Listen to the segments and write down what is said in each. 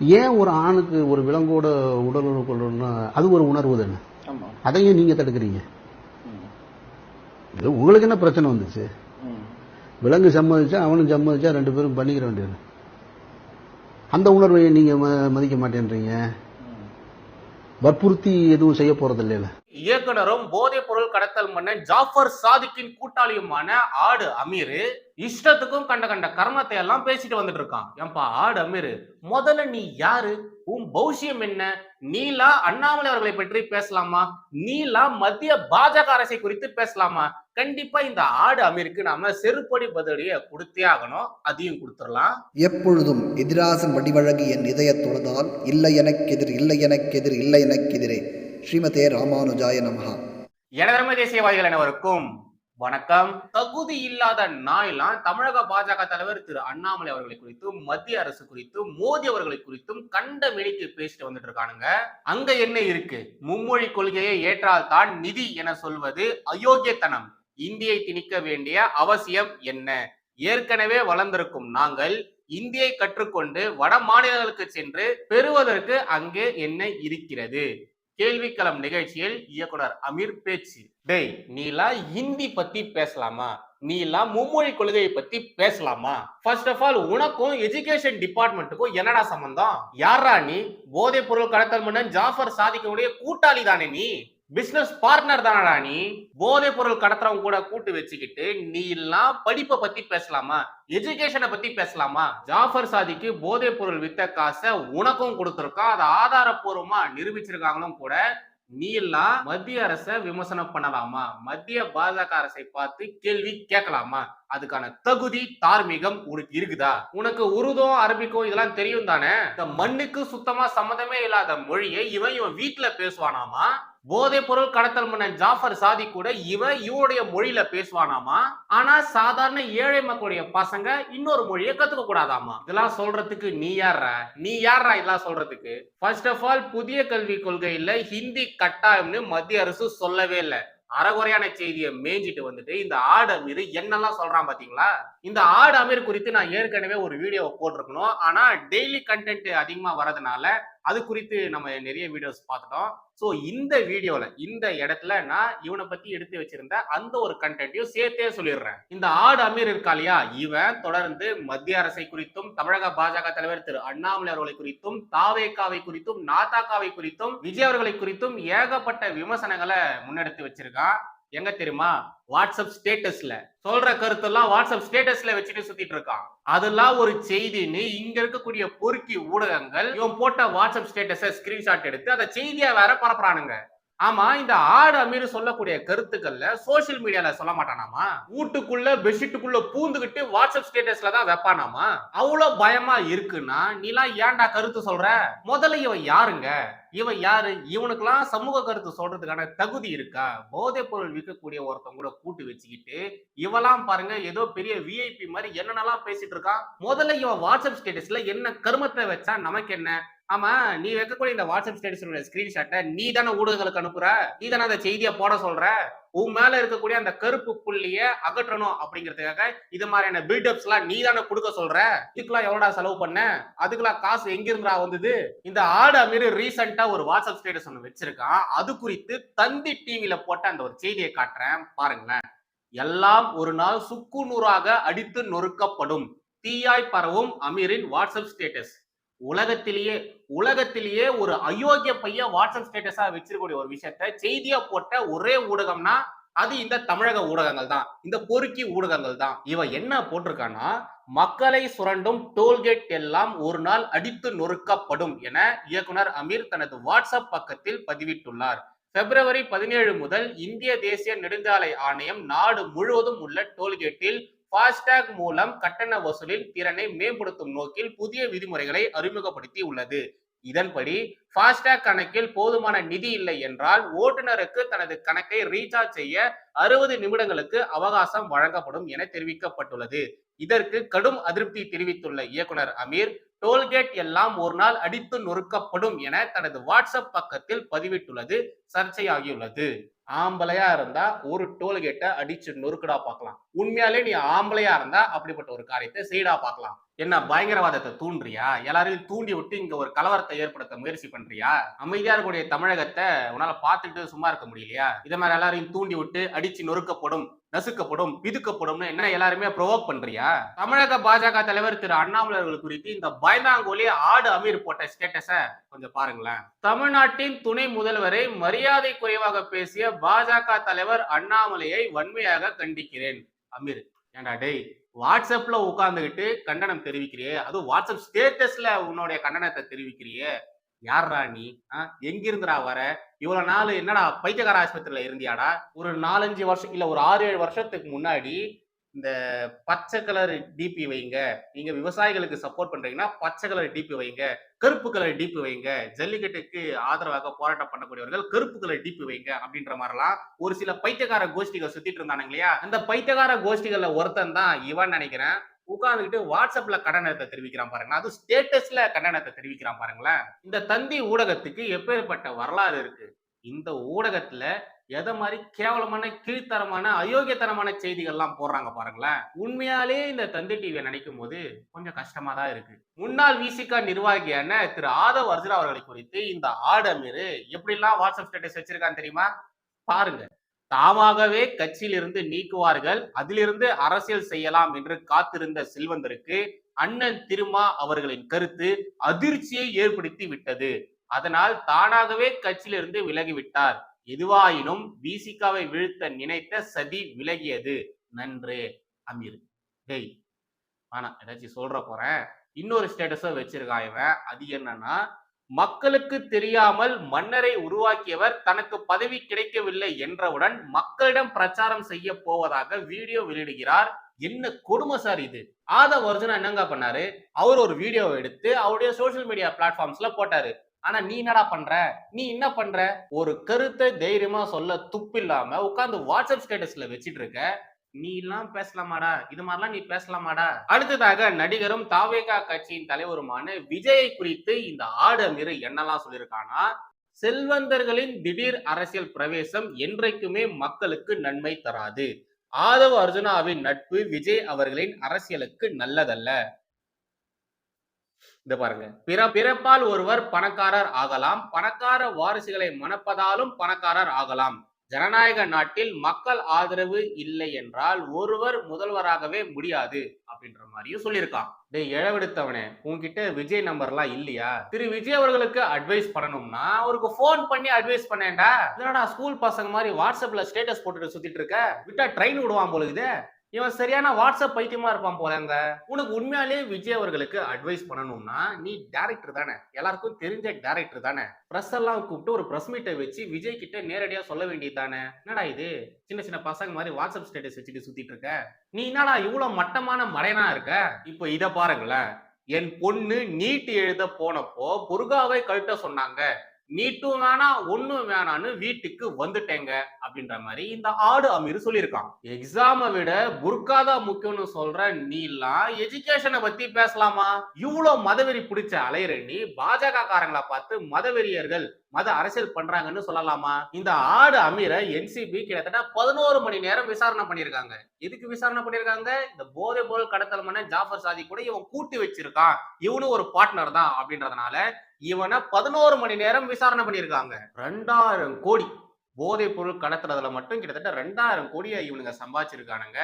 ஏன் ஒரு ஆணுக்கு ஒரு விலங்கோட உடலுறவு கொள்ளணும்னா அது ஒரு உணர்வு தானே? ஆமா. அதையும் நீங்க தடுக்கிறீங்க. இது உங்களுக்கு என்ன பிரச்சனை வந்துச்சு. விலங்கு சம்மதிச்சா அவனும் சம்மதிச்சா ரெண்டு பேரும் பண்ணிக்கிற வேண்டியது. அந்த உணர்வை நீங்க மதிக்க மாட்டேன்றீங்க. வற்புறுத்தி எதுவும் செய்ய போறது இல்லைல்ல இயக்குனரும் போதைப் பொருள் கடத்தல் மன்னன் ஜாஃபர் சாதிக்கின் கூட்டாளியுமான ஆடு அமீர் இஷ்டத்துக்கும் கண்ட கண்ட கர்மத்தை எல்லாம் பேசிட்டு வந்துட்டு இருக்கான். ஏன்பா ஆடு அமீர் முதல்ல நீ யாரு? உன் பௌஷ்யம் என்ன? நீலா அண்ணாமலை அவர்களை பற்றி பேசலாமா? நீலா மத்திய பாஜக அரசை குறித்து பேசலாமா? கண்டிப்பா இந்த ஆடு அமீருக்கு நாம செருப்படி பதிலடிய கொடுத்தே ஆகணும். அதையும் கொடுத்துடலாம். எப்பொழுதும் எதிராசன் வடிவழகு என் இதயத் தொழுதால் இல்லை எனக்கெதிர் இல்லை எனக்கெதிர் இல்லை எனக்கெதிரே ஸ்ரீமதே ராமானுஜாய நமஹா. எனதர்ம தேசியவாதிகள் அனைவருக்கும் வணக்கம். தகுதி இல்லாத நாயெல்லாம் தமிழக பாஜக தலைவர் திரு அண்ணாமலை அவர்களை குறித்தும் மத்திய அரசு குறித்தும் மோடி அவர்களை குறித்தும் கண்ட மெனிக்கு பேசிட்டு வந்துட்டு இருக்கானுங்க. அங்க என்ன இருக்கு? மும்மொழி கொள்கையை ஏற்றால்தான் நிதி என சொல்வது அயோக்கியத்தனம். இந்தியை திணிக்க வேண்டிய அவசியம் என்ன? ஏற்கனவே வளர்ந்திருக்கும் நாங்கள் இந்தியை கற்றுக்கொண்டு வட மாநிலங்களுக்கு சென்று பெறுவதற்கு அங்கே என்ன இருக்கிறது? கேள்விக்களம் நிகழ்ச்சியில் இயக்குனர் அமீர் பேச்சு. டேய் நீலா ஹிந்தி பத்தி பேசலாமா? நீலா மும்மொழி கொள்கையை பத்தி பேசலாமா? ஃபர்ஸ்ட் ஆஃப் ஆல் உனக்கும் எஜுகேஷன் டிபார்ட்மெண்ட்டுக்கும் என்னடா சம்பந்தம்? யாரா நீ? போதைப் பொருள் கடத்தல் மன்னன் ஜாஃபர் சாதிக்கனுடைய கூட்டாளி தானே நீ? பிசினஸ் பார்ட்னர் தானடா நீ? போதைப் பொருள் கடத்துறவங்க கூட கூட்டு வச்சுக்கிட்டு நீ எல்லாம் படிப்பை பத்தி பேசலாமா? எஜுகேஷனை பத்தி பேசலாமா? ஜாஃபர் சாதிக்கு போதைப் பொருள் வித்த காசை உனக்கும் கொடுத்துருக்கான் அதை ஆதாரப்பூர்வமா நிரூபிச்சிருக்காங்களும் கூட நீ எல்லாம் மத்திய அரசை விமர்சனம் பண்ணலாமா? மத்திய பாஜக அரசை பார்த்து கேள்வி கேட்கலாமா? அதுக்கான தகுதி தார்மீகம் உனக்கு இருக்குதா? உனக்கு உருதும் அரபிக்கும் இதெல்லாம் தெரியும் தானே? இந்த மண்ணுக்கு சுத்தமா சம்மந்தமே இல்லாத மொழியை இவன் இவன் வீட்டுல பேசுவானாமா? போதை பொருள் கடத்தல் மன்னன் ஜாஃபர் சாதி கூட இவன் இவனுடைய மொழியில பேசுவானாமா? ஆனா சாதாரண ஏழை மக்களுடைய பசங்க இன்னொரு மொழியை கத்துக்க கூடாதாமா? இதெல்லாம் சொல்றதுக்கு நீ யார்ரா நீ யார்ரா இதெல்லாம் சொல்றதுக்கு? ஃபர்ஸ்ட் ஆஃப் ஆல் புதிய கல்விக் கொள்கையில ஹிந்தி கட்டாயம்னு மத்திய அரசு சொல்லவே இல்லை. அறகுறையான செய்தியை மேய்ஞ்சிட்டு வந்துட்டு இந்த ஆடு அமீர் என்னெல்லாம் சொல்றான் பாத்தீங்களா? இந்த ஆடு அமீர் குறித்து நான் ஏற்கனவே ஒரு வீடியோ போட்டிருக்கணும். ஆனா டெய்லி கண்டென்ட் அதிகமா வரதுனால அது குறித்து நம்ம நிறைய வீடியோஸ் பார்த்துட்டோம். ஸோ இந்த வீடியோவில் இந்த இடத்துல நான் இவனை பற்றி எடுத்து வச்சிருந்த அந்த ஒரு கண்டென்ட்டையும் சேர்த்தே சொல்லிடுறேன். இந்த ஆடு அமீர் இருக்கா இல்லையா? இவன் தொடர்ந்து மத்திய அரசை குறித்தும் தமிழக பாஜக தலைவர் திரு அண்ணாமலை அவர்களை குறித்தும் தாவேக்காவை குறித்தும் நாத்தாக்காவை குறித்தும் விஜய் அவர்களை குறித்தும் ஏகப்பட்ட விமர்சனங்களை முன்னெடுத்து வச்சிருக்கான். எங்க தெரியுமா? வாட்ஸ்அப் ஸ்டேட்டஸ்ல. சொல்ற கருத்தெல்லாம் வாட்ஸ்அப் ஸ்டேட்டஸ்ல வச்சுட்டு சுத்திட்டு இருக்கான். அதெல்லாம் ஒரு செய்தின்னு இங்க இருக்கக்கூடிய பொறுக்கி ஊடகங்கள் இவன் போட்ட வாட்ஸ்அப் ஸ்டேட்டஸ ஸ்கிரீன்ஷாட் எடுத்து அதை செய்தியா வேற பரப்புறானுங்க. ஆமா இந்த ஆடு அமீர் சொல்லக்கூடிய கருத்துக்கள்ல சோசியல் மீடியால சொல்ல மாட்டானாமா? வீட்டுக்குள்ள பெட்ஷீட்டுக்குள்ள பூந்துகிட்டு வாட்ஸ்அப் ஸ்டேட்டஸ்ல தான் வைப்பானாமா? அவ்வளவு பயமா இருக்குன்னா நீலாம் ஏன்டா கருத்து சொல்ற? முதல்ல இவன் யாருங்க? இவன் யாரு? இவனுக்கெல்லாம் சமூக கருத்து சொல்றதுக்கான தகுதி இருக்கா? போதைப் பொருள் விற்கக்கூடிய ஒருத்தன் கூட கூட்டு வச்சுக்கிட்டு இவெல்லாம் பாருங்க ஏதோ பெரிய விஐபி மாதிரி என்னென்னலாம் பேசிட்டு இருக்கான்? முதல்ல இவன் வாட்ஸ்அப் ஸ்டேட்டஸ்ல என்ன கருமத்தை வச்சா நமக்கு என்ன ஆமா நீ வைக்கக்கூடிய இந்த வாட்ஸ்அப் ஸ்டேட்டஸ் ஸ்கிரீன்ஷாட்டை நீ தானே ஊடகங்களுக்கு அனுப்புற? நீ தானே அந்த செய்தியை போட சொல்ற? உன் மேல இருக்கக்கூடிய அந்த கருப்பு புள்ளிய அகற்றணும் அப்படிங்கிறதுக்காக இது மாதிரியான பில்டப்ஸ் எல்லாம் நீ தானே கொடுக்க சொல்ற? இதுக்கெல்லாம் எவ்வளோடா செலவு பண்ண? அதுக்கெல்லாம் காசு எங்கிருந்தா வந்தது? இந்த ஆடு அமீர் ரீசெண்டா ஒரு வாட்ஸ்அப் ஸ்டேட்டஸ் ஒன்று வச்சிருக்கான். அது குறித்து தந்தி டிவியில போட்ட அந்த ஒரு செய்தியை காட்டுறேன். பாருங்களேன். எல்லாம் ஒரு நாள் சுக்கு நூறாக அடித்து நொறுக்கப்படும். தீயாய் பரவும் அமீரின் வாட்ஸ்அப் ஸ்டேட்டஸ் உலகத்திலேயே உலகத்திலேயே ஒரு அயோக்கிய பையன் வாட்ஸ்அப் ஸ்டேட்டஸா வச்சிருக்கக்கூடிய ஒரு விஷயத்த செய்தியா போட்ட ஒரே ஊடகம்னா அது இந்த தமிழக ஊடகங்கள் தான். இந்த பொறுக்கி ஊடகங்கள் தான். இவன் என்ன போட்டிருக்கான்னா மக்களை சுரண்டும் டோல்கேட் எல்லாம் ஒரு நாள் அடித்து நொறுக்கப்படும் என இயக்குனர் அமீர் தனது வாட்ஸ்அப் பக்கத்தில் பதிவிட்டுள்ளார். பிப்ரவரி பதினேழு முதல் இந்திய தேசிய நெடுஞ்சாலை ஆணையம் நாடு முழுவதும் உள்ள டோல்கேட்டில் ஃபாஸ்டேக் மூலம் கட்டண வசூலின் திறனை மேம்படுத்தும் நோக்கில் புதிய விதிமுறைகளை அறிமுகப்படுத்தி உள்ளது. இதன்படி ஃபாஸ்டேக் கணக்கில் போதுமான நிதி இல்லை என்றால் ஓட்டுநருக்கு தனது கணக்கை ரீசார்ஜ் செய்ய அறுபது நிமிடங்களுக்கு அவகாசம் வழங்கப்படும் என தெரிவிக்கப்பட்டுள்ளது. இதற்கு கடும் அதிருப்தி தெரிவித்துள்ள இயக்குனர் அமீர் டோல்கேட் எல்லாம் ஒரு நாள் அடித்து நொறுக்கப்படும் என தனது வாட்ஸ்அப் பக்கத்தில் பதிவிட்டுள்ளது சர்ச்சையாகியுள்ளது. ஆம்பளையா இருந்தா ஒரு டோல்கேட்டை அடிச்சு நொறுக்குடா பார்க்கலாம். உண்மையாலே நீ ஆம்பளையா இருந்தா அப்படிப்பட்ட ஒரு காரியத்தை செய்டா பார்க்கலாம். என்ன பயங்கரவாதத்தை தூண்டுறியா? எல்லாரையும் தூண்டி விட்டு இங்க ஒரு கலவரத்தை ஏற்படுத்த முயற்சி பண்றியா? அமைதியா இருக்கக்கூடிய தமிழகத்தை உன்னால பாத்துக்கிட்டு சும்மா இருக்க முடியலையா? இத மாதிரி எல்லாரையும் தூண்டி விட்டு அடிச்சு நொறுக்கப்படும் நசுக்கப்படும் பிதுக்கப்படும்னு என்ன எல்லாருமே ப்ரொவோக் பண்றியா? தமிழக பாஜக தலைவர் திரு அண்ணாமலை அவர்கள் குறித்து இந்த பயந்தாங்கோலி ஆடு அமீர் போட்ட ஸ்டேட்டஸ கொஞ்சம் பாருங்களேன். தமிழ்நாட்டின் துணை முதல்வரை மரியாதை குறைவாக பேசிய பாஜக தலைவர் அண்ணாமலையை வன்மையாக கண்டிக்கிறேன். அமீர் ஏன்டா டேய்? வாட்ஸ்அப்ல உட்கார்ந்துகிட்டு கண்டனம் தெரிவிக்கிறியே? அதுவும் வாட்ஸ்அப் ஸ்டேட்டஸ்ல உன்னுடைய கண்டனத்தை தெரிவிக்கிறியே? யார்ரா நீ? ஆ? எங்கிருந்துடா வர? இவ்வளவு நாள் என்னடா பைத்தியகார ஆஸ்பத்திரியில இருந்தியாடா? ஒரு நாலஞ்சு வருஷம் இல்ல ஒரு ஆறு ஏழு வருஷத்துக்கு முன்னாடி இந்த பச்சை கலர் டிபி வைங்க. நீங்க விவசாயிகளுக்கு சப்போர்ட் பண்றீங்கன்னா பச்சை கலர் டிபி வைங்க. கருப்பு கலர் டிபி வைங்க. ஜல்லிக்கட்டுக்கு ஆதரவாக போராட்டம் பண்ணக்கூடியவர்கள் கருப்பு கலர் டிபி வைங்க அப்படின்ற மாதிரிலாம் ஒரு சில பைத்தியக்கார கோஷ்டிகள் சுத்திட்டு இருந்தானுங்க இல்லையா? அந்த பைத்தியகார கோஷ்டிகள்ல ஒருத்தன் தான் இவன் நினைக்கிறேன். உட்கார்ந்துகிட்டு வாட்ஸ்அப்ல கண்டனத்தை தெரிவிக்கிறான் பாருங்க. அது ஸ்டேட்டஸ்ல கண்டனத்தை தெரிவிக்கிறான் பாருங்களேன். இந்த தந்தி ஊடகத்துக்கு எப்பேற்பட்ட வரலாறு இருக்கு? இந்த ஊடகத்துல எதை மாதிரி கேவலமான கீழ்த்தரமான அயோக்கியத்தனமான செய்திகள்லாம் போடுறாங்க பாருங்களேன். உண்மையாலே இந்த தந்தி டிவியை நினைக்கும் போது கொஞ்சம் கஷ்டமா தான் இருக்கு. முன்னாள் விசிகா நிர்வாகியான திரு ஆதவ் அர்ஜுனா அவர்களை குறித்து இந்த ஆடமீர் எப்படிலாம் வாட்ஸ்அப் ஸ்டேட்டஸ் வச்சிருக்கான்னு தெரியுமா? பாருங்க. தாமாகவே கட்சியிலிருந்து நீக்குவார்கள் அதிலிருந்து அரசியல் செய்யலாம் என்று காத்திருந்த செல்வந்தருக்கு அண்ணன் திருமா அவர்களின் கருத்து அதிர்ச்சியை ஏற்படுத்தி விட்டது. அதனால் தானாகவே கட்சியிலிருந்து விலகிவிட்டார். எதுவாயினும் விசிகாவை வீழ்த்த நினைத்த சதி விலகியது. நன்று அமீர். டேய் ஆனா ஏதாச்சும் சொல்ற போறேன். இன்னொரு ஸ்டேட்டஸும் வச்சிருக்கான் இவன். அது என்னன்னா மக்களுக்கு தெரியாமல் மன்னரை உருவாக்கியவர் தனக்கு பதவி கிடைக்கவில்லை என்றவுடன் மக்களிடம் பிரச்சாரம் செய்ய போவதாக வீடியோ வெளியிடுகிறார். என்ன கொடுமை சார் இது? ஆதவ் அர்ஜுனா என்னங்க பண்ணாரு? அவர் ஒரு வீடியோவை எடுத்து அவருடைய சோஷியல் மீடியா பிளாட்ஃபார்ம்ஸ்ல போட்டாரு. ஆனா நீ என்னடா பண்ற? நீ என்ன பண்ற? ஒரு கருத்தை தைரியமா சொல்ல துப்பில்லாம உட்காந்து வாட்ஸ்அப் ஸ்டேட்டஸ்ல வச்சிட்டு இருக்க நீ எல்லாம் பேசலாமாடா? இது மாதிரிலாம் நீ பேசலாமாடா? அடுத்ததாக நடிகரும் தாவேகா கட்சியின் தலைவருமான விஜயை குறித்து இந்த ஆடமிரு என்னெல்லாம் சொல்லியிருக்கானா? செல்வந்தர்களின் திடீர் அரசியல் பிரவேசம் என்றைக்குமே மக்களுக்கு நன்மை தராது. ஆதவ அர்ஜுனாவின் நட்பு விஜய் அவர்களின் அரசியலுக்கு நல்லதல்ல. இந்த பாருங்க. பிற பிறப்பால் ஒருவர் பணக்காரர் ஆகலாம். பணக்கார வாரிசுகளை மணப்பதாலும் பணக்காரர் ஆகலாம். ஜனநாயக நாட்டில் மக்கள் ஆதரவு இல்லை என்றால் ஒருவர் முதல்வராகவே முடியாது அப்படின்ற மாதிரியும் சொல்லியிருக்கான். டேய் இழவெடுத்தவனே உன்கிட்ட விஜய் நம்பர்லாம் இல்லையா? திரு விஜய் அவர்களுக்கு அட்வைஸ் பண்ணணும்னா அவருக்கு ஃபோன் பண்ணி அட்வைஸ் பண்ணேன்டா. என்னடா ஸ்கூல் பசங்க மாதிரி வாட்ஸ்அப்ல ஸ்டேட்டஸ் போட்டுட்டு சுத்திட்டு இருக்க? விட்டா ட்ரெயின் விடுவான் போலுக்குது இவன் சரியான வாட்ஸ்அப் பைத்தியமா இருப்பான் போலங்க உனக்கு உண்மையாலே விஜய் அவர்களுக்கு அட்வைஸ் பண்ணணும்னா நீ டேரக்டர் தானே. எல்லாருக்கும் தெரிஞ்ச டேரக்டர் தானே. ப்ரெஸ் எல்லாம் கூப்பிட்டு ஒரு ப்ரெஸ் மீட்டை வச்சு விஜய் கிட்ட நேரடியா சொல்ல வேண்டியது தானே. என்னடா இது? சின்ன சின்ன பசங்க மாதிரி வாட்ஸ்அப் ஸ்டேட்டஸ் வச்சுட்டு சுத்திட்டு இருக்க. நீ என்னடா இவ்வளவு மட்டமான மடையனா இருக்க? இப்போ இத பாருங்களேன். என் பொண்ணு நீட் எழுத போனப்போ புர்காவை கழட்ட சொன்னாங்க. நீட்டும் வேணாம் ஒன்றும் வேணான்னு வீட்டுக்கு வந்துட்டேங்க அப்படின்ற மாதிரி இந்த ஆடு அமீர் சொல்லியிருக்கான். எக்ஸாமை விட புர்காதா முக்கியம்னு சொல்ற நீ எல்லாம் எஜுகேஷனை பத்தி பேசலாமா? இவ்வளோ மதவெறி பிடிச்ச அலையிற நீ பாஜக காரங்களை பார்த்து மதவெறியர்கள் மத அரசியல் பண்றாங்கன்னு சொல்லலாமா? இந்த ஆடு அமீரை என்சிபி கிட்டத்தட்ட பதினோரு மணி நேரம் விசாரணை பண்ணியிருக்காங்க. எதுக்கு விசாரணை பண்ணியிருக்காங்க? இந்த போதை பொருள் கடத்தல் மன்ன ஜாஃபர் சாதி கூட இவன் கூட்டி வச்சிருக்கான். இவனும் ஒரு பார்ட்னர் தான் அப்படின்றதுனால இவனை பதினோரு மணி நேரம் விசாரணை பண்ணியிருக்காங்க. ரெண்டாயிரம் கோடி போதைப் பொருள் கடத்துறதுல மட்டும் கிட்டத்தட்ட ரெண்டாயிரம் கோடியை இவனுங்க சம்பாதிச்சிருக்கானுங்க.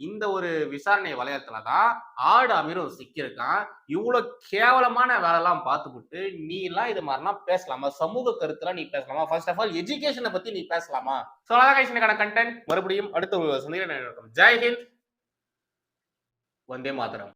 இந்த ஒரு விசாரணை வளையத்துல தான் ஆடு அமீரும் சிக்கியிருக்கான். இவ்வளவு கேவலமான வேலைலாம் பார்த்துக்கிட்டு நீ எல்லாம் இது மாதிரிலாம் பேசலாமா? சமூக கருத்துலாம் நீ பேசலாமா? ஃபர்ஸ்ட் ஆஃப் ஆல் எஜுகேஷனை பத்தி நீ பேசலாமா? ஸோ அதான் கண்டென்ட் மறுபடியும் அடுத்த ஒரு சந்திக்கிறேன் ஜெய் ஹிந்த். வந்தே மாதரம்.